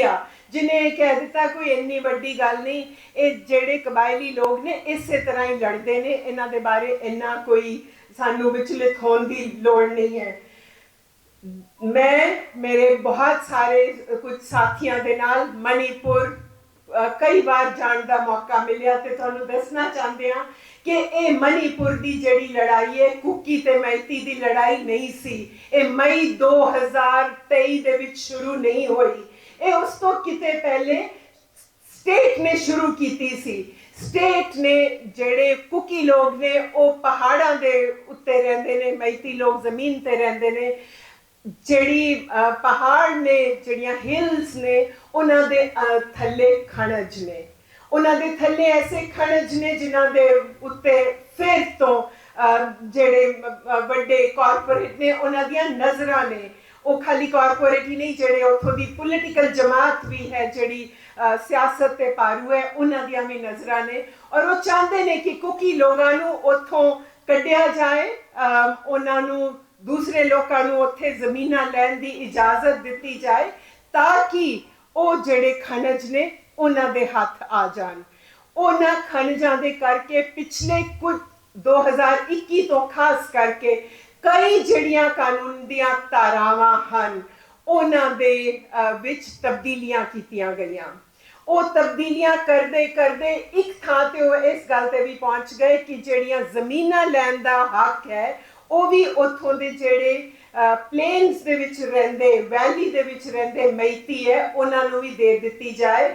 ਗਿਆ ਜਿਨੇ ਇਹ ਕਹਿ ਦਿੱਤਾ ਕੋਈ ਇੰਨੀ ਵੱਡੀ ਗੱਲ ਨਹੀਂ, ਇਹ ਜਿਹੜੇ ਕਬਾਇਲੀ ਲੋਕ ਨੇ ਇਸੇ ਤਰ੍ਹਾਂ ਹੀ ਲੜਦੇ ਨੇ। ਇਹਨਾਂ ਦੇ ਬਾਰੇ ਇੰਨਾ ਕੋਈ ਸਾਨੂੰ ਵਿਚਲਿਤ ਹੋਣ ਦੀ ਲੋੜ ਨਹੀਂ ਹੈ। ਮੈਂ, ਮੇਰੇ ਬਹੁਤ ਸਾਰੇ ਕੁਝ ਸਾਥੀਆਂ ਦੇ ਨਾਲ ਮਨੀਪੁਰ ਕਈ ਵਾਰ ਜਾਣ ਦਾ ਮੌਕਾ ਮਿਲਿਆ ਤੇ ਤੁਹਾਨੂੰ ਦੱਸਣਾ ਚਾਹੁੰਦੇ ਹਾਂ ਕਿ ਇਹ ਮਨੀਪੁਰ ਦੀ ਜਿਹੜੀ ਲੜਾਈ ਹੈ, ਕੁੱਕੀ ਤੇ ਮੈਤੀ ਦੀ ਲੜਾਈ ਨਹੀਂ ਸੀ। ਇਹ ਮਈ 2023 ਦੇ ਵਿੱਚ ਸ਼ੁਰੂ ਨਹੀਂ ਹੋਈ। ਇਹ ਉਸ ਤੋਂ ਕਿਤੇ ਪਹਿਲੇ ਸਟੇਟ ਨੇ ਸ਼ੁਰੂ ਕੀਤੀ ਸੀ। ਸਟੇਟ ਨੇ ਜਿਹੜੇ ਕੁਕੀ ਲੋਕ ਨੇ ਉਹ ਪਹਾੜਾਂ ਦੇ ਉੱਤੇ ਰਹਿੰਦੇ ਨੇ ਮੈਤੀ ਲੋਕ ਜ਼ਮੀਨ ਤੇ ਰਹਿੰਦੇ ਨੇ। ਜਿਹੜੀ ਪਹਾੜ ਨੇ ਜਿਹੜੀਆਂ ਹਿਲਸ ਨੇ ਉਹਨਾਂ ਦੇ ਥੱਲੇ ਖਣਜ ਨੇ। ਉਹਨਾਂ ਦੇ ਥੱਲੇ ਐਸੇ ਖਣਜ ਨੇ ਜਿਨ੍ਹਾਂ ਦੇ ਉੱਤੇ ਫਿਰ ਤੋਂ ਅ, ਜਿਹੜੇ ਵੱਡੇ ਕਾਰਪੋਰੇਟ ਨੇ ਉਹਨਾਂ ਦੀਆਂ ਨਜ਼ਰਾਂ ਨੇ। ਉਹ ਖਾਲੀ ਕਾਰਪੋਰੇਟ ਹੀ ਨਹੀਂ, ਜਿਹੜੇ ਉੱਥੋਂ ਦੀ ਪੋਲੀਟੀਕਲ ਜਮਾਤ ਵੀ ਹੈ, ਜਿਹੜੀ ਸਿਆਸਤ ਤੇ ਪਾਰੂ ਹੈ, ਉਹਨਾਂ ਦੀਆਂ ਵੀ ਨਜ਼ਰਾਂ ਨੇ। ਔਰ ਉਹ ਚਾਹੁੰਦੇ ਨੇ ਕਿ ਕੁਕੀ ਲੋਕਾਂ ਨੂੰ ਉੱਥੋਂ ਕੱਢਿਆ ਜਾਏ ਉਹਨਾਂ ਨੂੰ ਦੂਸਰੇ ਲੋਕਾਂ ਨੂੰ ਉੱਥੇ ਜ਼ਮੀਨਾਂ ਲੈਣ ਦੀ ਇਜਾਜ਼ਤ ਦਿੱਤੀ ਜਾਏ, ਤਾਂ ਕਿ ਉਹ ਜਿਹੜੇ ਖਣਜ ਨੇ, ਉਹਨਾਂ ਦੇ ਹੱਥ ਆ ਜਾਣ। ਉਹਨਾਂ ਖਣਜਾਂ ਦੇ ਕਰਕੇ ਪਿਛਲੇ ਕੁਝ 2021 ਤੋਂ ਖਾਸ ਕਰਕੇ ਕਈ ਜਿਹੜੀਆਂ ਕਾਨੂੰਨ ਦੀਆਂ ਧਾਰਾਵਾਂ ਹਨ, ਉਹਨਾਂ ਦੇ ਵਿੱਚ ਤਬਦੀਲੀਆਂ ਕੀਤੀਆਂ ਗਈਆਂ। ਉਹ ਤਬਦੀਲੀਆਂ ਕਰਦੇ ਕਰਦੇ ਇੱਕ ਥਾਂ ਤੇ ਉਹ ਇਸ ਗੱਲ ਤੇ ਵੀ ਪਹੁੰਚ ਗਏ ਕਿ ਜਿਹੜੀਆਂ ਜ਼ਮੀਨਾਂ ਲੈਣ ਦਾ ਹੱਕ ਹੈ, ਉਹ ਵੀ ਉੱਥੋਂ ਦੇ ਜਿਹੜੇ ਪਲੇਨਸ ਦੇ ਵਿੱਚ ਰਹਿੰਦੇ ਵੈਲੀ ਦੇ ਵਿੱਚ ਰਹਿੰਦੇ ਮੈਤੀ ਹੈ, ਉਹਨਾਂ ਨੂੰ ਵੀ ਦੇ ਦਿੱਤੀ ਜਾਏ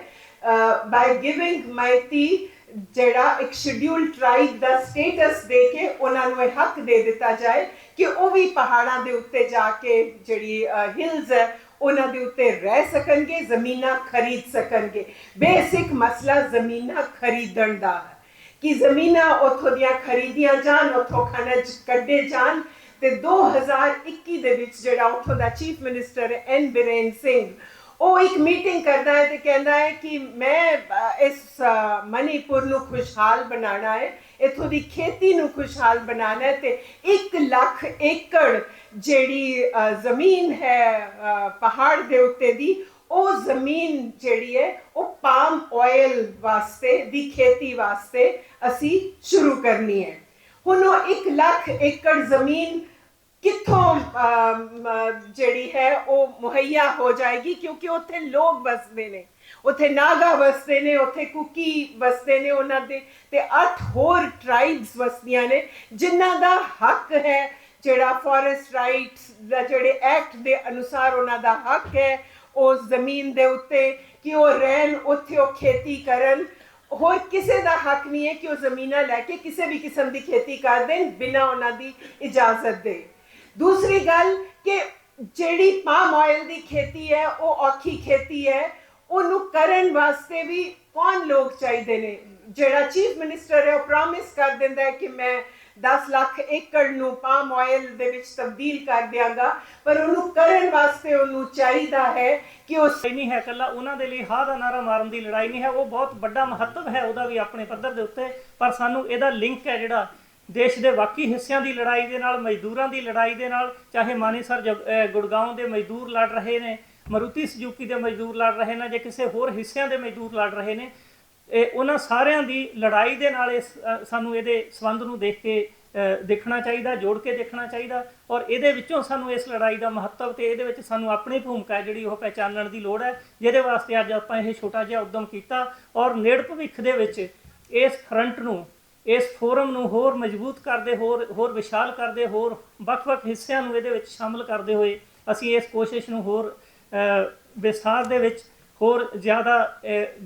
ਬਾਈ ਗਿਵਿੰਗ ਮੈਤੀ ਜਿਹੜਾ ਇੱਕ ਸ਼ਡਿਊਲ ਟ੍ਰਾਈਬ ਦਾ ਸਟੇਟਸ ਦੇ ਕੇ ਉਹਨਾਂ ਨੂੰ ਇਹ ਹੱਕ ਦੇ ਦਿੱਤਾ ਜਾਏ ਕਿ ਉਹ ਵੀ ਪਹਾੜਾਂ ਦੇ ਉੱਤੇ ਜਾ ਕੇ ਜਿਹੜੀ ਹਿਲਸ ਹੈ, ਉਹਨਾਂ ਦੇ ਉੱਤੇ ਰਹਿ ਸਕਣਗੇ, ਜ਼ਮੀਨਾਂ ਖਰੀਦ ਸਕਣਗੇ। ਬੇਸਿਕ ਮਸਲਾ ਜ਼ਮੀਨਾਂ ਖਰੀਦਣ ਦਾ ਹੈ। ਕਿ ਜ਼ਮੀਨਾਂ ਉੱਥੋਂ ਦੀਆਂ ਖਰੀਦੀਆਂ ਜਾਣ, ਉੱਥੋਂ ਖਣਜ ਕੱਢੇ ਜਾਣ ਤੇ 2021 ਦੇ ਵਿੱਚ ਜਿਹੜਾ ਉੱਥੋਂ ਦਾ chief minister N Biren Singh ਉਹ ਇੱਕ ਮੀਟਿੰਗ ਕਰਦਾ ਹੈ ਤੇ ਕਹਿੰਦਾ ਹੈ ਕਿ ਮੈਂ ਇਸ ਮਨੀਪੁਰ ਨੂੰ ਖੁਸ਼ਹਾਲ ਬਣਾਉਣਾ ਹੈ, ਇਥੋਂ ਦੀ ਖੇਤੀ ਨੂੰ ਖੁਸ਼ਹਾਲ ਬਣਾਉਣਾ ਹੈ ਤੇ 1 ਲੱਖ ਏਕੜ ਜਿਹੜੀ ਜ਼ਮੀਨ ਹੈ ਪਹਾੜ ਦੇ ਉੱਤੇ ਦੀ, ਉਹ ਜ਼ਮੀਨ ਜਿਹੜੀ ਹੈ, ਉਹ ਪਾਮ ਆਇਲ ਵਾਸਤੇ, ਦੀ ਖੇਤੀ ਵਾਸਤੇ ਅਸੀਂ ਸ਼ੁਰੂ ਕਰਨੀ ਹੈ। ਹੁਣ ਉਹ 1 ਲੱਖ ਏਕੜ ਜ਼ਮੀਨ ਕਿੱਥੋਂ ਜਿਹੜੀ ਹੈ ਉਹ ਮੁਹੱਈਆ ਹੋ ਜਾਏਗੀ? ਕਿਉਂਕਿ ਉੱਥੇ ਲੋਕ ਵਸਦੇ ਨੇ। ਉੱਥੇ ਨਾਗਾ ਵਸਦੇ ਨੇ, ਉੱਥੇ ਕੁਕੀ ਵਸਦੇ ਨੇ ਉਹਨਾਂ ਦੇ ਤੇ ਅੱਠ ਹੋਰ ਟ੍ਰਾਈਬਸ ਵਸਦੀਆਂ ਨੇ, ਜਿਨ੍ਹਾਂ ਦਾ ਹੱਕ ਹੈ, ਜਿਹੜਾ ਫੋਰੈਸਟ ਰਾਈਟਸ ਦਾ ਜਿਹੜੇ ਐਕਟ ਦੇ ਅਨੁਸਾਰ ਉਹਨਾਂ ਦਾ ਹੱਕ ਹੈ ਉਸ ਜ਼ਮੀਨ ਦੇ ਉੱਤੇ ਕਿ ਉਹ ਰਹਿਣ, ਉੱਥੇ ਉਹ ਖੇਤੀ ਕਰਨ। ਹੋਰ ਕਿਸੇ ਦਾ ਹੱਕ ਨਹੀਂ ਹੈ ਕਿ ਉਹ ਜ਼ਮੀਨਾਂ ਲੈ ਕੇ ਕਿਸੇ ਵੀ ਕਿਸਮ ਦੀ ਖੇਤੀ ਕਰ ਦੇਣ ਬਿਨਾਂ ਉਹਨਾਂ ਦੀ ਇਜਾਜ਼ਤ ਦੇ। ਦੂਸਰੀ ਗੱਲ ਕਿ ਜਿਹੜੀ ਪਾਮ ਆਇਲ ਦੀ ਖੇਤੀ ਹੈ, ਉਹ ਔਖੀ ਖੇਤੀ ਹੈ, ਉਹਨੂੰ ਕਰਨ ਵਾਸਤੇ ਵੀ ਕੌਣ ਲੋਕ ਚਾਹੀਦੇ ਨੇ? ਜਿਹੜਾ ਚੀਫ ਮਿਨਿਸਟਰ ਹੈ, ਉਹ ਪ੍ਰੋਮਿਸ ਕਰ ਦਿੰਦਾ ਹੈ ਕਿ ਮੈਂ 10 ਲੱਖ ਏਕੜ ਨੂੰ ਪਾਮ ਆਇਲ ਦੇ ਵਿੱਚ ਤਬਦੀਲ ਕਰ ਦਿਆਂਗਾ, ਪਰ ਉਹਨੂੰ ਕਰਨ ਵਾਸਤੇ ਉਹਨੂੰ ਚਾਹੀਦਾ ਹੈ ਕਿ ਉਹ ਲੜਾਈ ਨਹੀਂ ਹੈ ਇਕੱਲਾ, ਉਹਨਾਂ ਦੇ ਲਈ ਹਾਂ ਦਾ ਨਾਰਾ ਮਾਰਨ ਦੀ ਲੜਾਈ ਨਹੀਂ ਹੈ, ਉਹ ਬਹੁਤ ਵੱਡਾ ਮਹੱਤਵ ਹੈ ਉਹਦਾ ਵੀ ਆਪਣੇ ਪੱਧਰ ਦੇ ਉੱਤੇ, ਪਰ ਸਾਨੂੰ ਇਹਦਾ ਲਿੰਕ ਹੈ ਜਿਹੜਾ ਦੇਸ਼ ਦੇ ਬਾਕੀ ਹਿੱਸਿਆਂ ਦੀ ਲੜਾਈ ਦੇ ਨਾਲ, ਮਜ਼ਦੂਰਾਂ ਦੀ ਲੜਾਈ ਦੇ ਨਾਲ, ਚਾਹੇ ਮਾਨੇਸਰ ਜਗ- ਗੁੜਗਾਉਂ ਦੇ ਮਜ਼ਦੂਰ ਲੜ ਰਹੇ ਨੇ, ਮਰੂਤੀ ਸੁਜ਼ੂਕੀ ਦੇ ਮਜ਼ਦੂਰ ਲੜ ਰਹੇ ਨੇ, ਜੇ ਕਿਸੇ ਹੋਰ ਹਿੱਸਿਆਂ ਦੇ ਮਜ਼ਦੂਰ ਲੜ ਰਹੇ ਨੇ, ਇਹ ਉਹਨਾਂ ਸਾਰਿਆਂ ਦੀ ਲੜਾਈ ਦੇ ਨਾਲ ਇਸ ਸਾਨੂੰ ਇਹਦੇ ਸੰਬੰਧ ਨੂੰ ਦੇਖ ਕੇ ਦੇਖਣਾ ਚਾਹੀਦਾ, ਜੋੜ ਕੇ ਦੇਖਣਾ ਚਾਹੀਦਾ, ਔਰ ਇਹਦੇ ਵਿੱਚੋਂ ਸਾਨੂੰ ਇਸ ਲੜਾਈ ਦਾ ਮਹੱਤਵ ਤੇ ਇਹਦੇ ਵਿੱਚ ਸਾਨੂੰ ਆਪਣੀ ਭੂਮਿਕਾ ਜਿਹੜੀ ਉਹ ਪਹਿਚਾਨਣ ਦੀ ਲੋੜ ਹੈ, ਜਿਹਦੇ ਵਾਸਤੇ ਅੱਜ ਆਪਾਂ ਇਹ ਛੋਟਾ ਜਿਹਾ ਉਦਮ ਕੀਤਾ, ਔਰ ਨੇੜ ਭਵਿੱਖ ਦੇ ਵਿੱਚ ਇਸ ਫਰੰਟ ਨੂੰ ਇਸ ਫੋਰਮ ਨੂੰ ਹੋਰ ਮਜ਼ਬੂਤ ਕਰਦੇ, ਹੋਰ ਹੋਰ ਵਿਸ਼ਾਲ ਕਰਦੇ, ਹੋਰ ਵੱਖ-ਵੱਖ ਹਿੱਸਿਆਂ ਨੂੰ ਇਹਦੇ ਵਿੱਚ ਸ਼ਾਮਲ ਕਰਦੇ ਹੋਏ ਅਸੀਂ ਇਸ ਕੋਸ਼ਿਸ਼ ਨੂੰ ਹੋਰ ਵਿਸਥਾਰ ਦੇ ਵਿੱਚ ਹੋਰ ਜ਼ਿਆਦਾ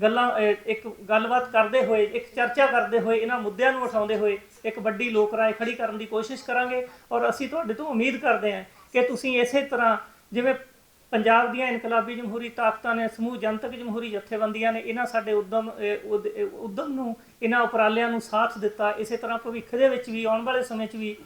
ਗੱਲਾਂ ਇੱਕ ਗੱਲਬਾਤ ਕਰਦੇ ਹੋਏ, ਇੱਕ ਚਰਚਾ ਕਰਦੇ ਹੋਏ, ਇਹਨਾਂ ਮੁੱਦਿਆਂ ਨੂੰ ਉਠਾਉਂਦੇ ਹੋਏ ਇੱਕ ਵੱਡੀ ਲੋਕ ਰਾਏ ਖੜੀ ਕਰਨ ਦੀ ਕੋਸ਼ਿਸ਼ ਕਰਾਂਗੇ ਔਰ ਅਸੀਂ ਤੁਹਾਡੇ ਤੋਂ ਉਮੀਦ ਕਰਦੇ ਹਾਂ ਕਿ ਤੁਸੀਂ ਇਸੇ ਤਰ੍ਹਾਂ ਜਿਵੇਂ ਪੰਜਾਬ ਦੀਆਂ ਇਨਕਲਾਬੀ ਜਮਹੂਰੀ ਤਾਕਤਾਂ ਨੇ ਸਮੂਹ ਜਨਤਕ ਜਮਹੂਰੀ ਜਥੇਬੰਦੀਆਂ ਨੇ ਇਹਨਾਂ ਸਾਡੇ ਉਦਮ ਉਦ- ਅਹ, ਉਦਮ ਨੂੰ ਇਹਨਾਂ ਉਪਰਾਲਿਆਂ ਨੂੰ ਸਾਥ ਦਿੱਤਾ। ਇਸੇ ਤਰ੍ਹਾਂ ਭਵਿੱਖ ਦੇ ਵਿੱਚ ਵੀ ਆਉਣ ਵਾਲੇ ਸਮੇਂ 'ਚ ਵੀ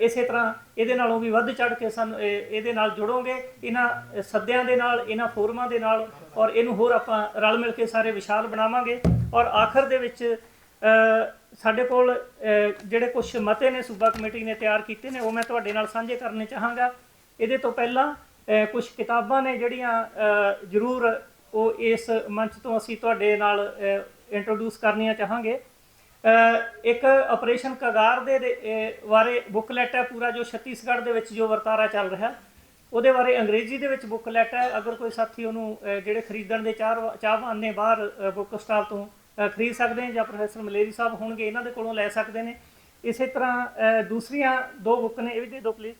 ਇਸੇ ਤਰ੍ਹਾਂ ਇਹਦੇ ਨਾਲੋਂ ਵੀ ਵੱਧ ਚੜ ਕੇ ਸਾਨੂੰ ਇਹਦੇ ਨਾਲ ਜੁੜੋਗੇ। ਇਹਨਾਂ ਸੱਦਿਆਂ ਦੇ ਨਾਲ ਇਹਨਾਂ ਫੋਰਮਾਂ ਦੇ ਨਾਲ ਔਰ ਇਹਨੂੰ ਹੋਰ ਆਪਾਂ ਰਲ ਮਿਲ ਕੇ ਸਾਰੇ ਵਿਸ਼ਾਲ ਬਣਾਵਾਂਗੇ। ਔਰ ਆਖਰ ਦੇ ਵਿੱਚ ਸਾਡੇ ਕੋਲ ਜਿਹੜੇ ਕੁਝ ਮਤੇ ਨੇ ਸੂਬਾ ਕਮੇਟੀ ਨੇ ਤਿਆਰ ਕੀਤੇ ਨੇ ਉਹ ਮੈਂ ਤੁਹਾਡੇ ਨਾਲ ਸਾਂਝੇ ਕਰਨੇ ਚਾਹਾਂਗਾ। ਇਹਦੇ ਤੋਂ ਪਹਿਲਾਂ ਕੁਝ ਕਿਤਾਬਾਂ ਨੇ ਜਿਹੜੀਆਂ ਜ਼ਰੂਰ ਉਹ ਇਸ ਮੰਚ ਤੋਂ ਅਸੀਂ ਤੁਹਾਡੇ ਨਾਲ ਇੰਟਰੋਡਿਊਸ ਕਰਨੀਆਂ ਚਾਹਾਂਗੇ। ਇੱਕ ਆਪਰੇਸ਼ਨ ਕਗਾਰ ਦੇ ਦੇ, ਅ, ਬਾਰੇ ਬੁੱਕਲੈਟ ਹੈ ਪੂਰਾ ਜੋ ਛੱਤੀਸਗੜ੍ਹ ਦੇ ਵਿੱਚ ਜੋ ਵਰਤਾਰਾ ਚੱਲ ਰਿਹਾ। ਉਹਦੇ ਬਾਰੇ ਅੰਗਰੇਜ਼ੀ ਦੇ ਵਿੱਚ ਬੁੱਕਲੈਟ ਹੈ। ਅਗਰ ਕੋਈ ਸਾਥੀ ਉਹਨੂੰ ਜਿਹੜੇ ਖਰੀਦਣ ਦੇ ਚਾਹ ਚਾਹਵਾਨ ਨੇ ਬਾਹਰ ਬੁੱਕ ਸਟਾਲ ਤੋਂ ਖਰੀਦ ਸਕਦੇ ਨੇ ਜਾਂ ਪ੍ਰੋਫੈਸਰ ਮਲੇਰੀ ਸਾਹਿਬ ਹੋਣਗੇ ਇਹਨਾਂ ਦੇ ਕੋਲੋਂ ਲੈ ਸਕਦੇ ਨੇ। ਇਸੇ ਤਰ੍ਹਾਂ ਦੂਸਰੀਆਂ ਦੋ ਬੁੱਕ ਨੇ। ਇਹ ਵੀ ਦੇ ਦਿਓ ਪਲੀਜ਼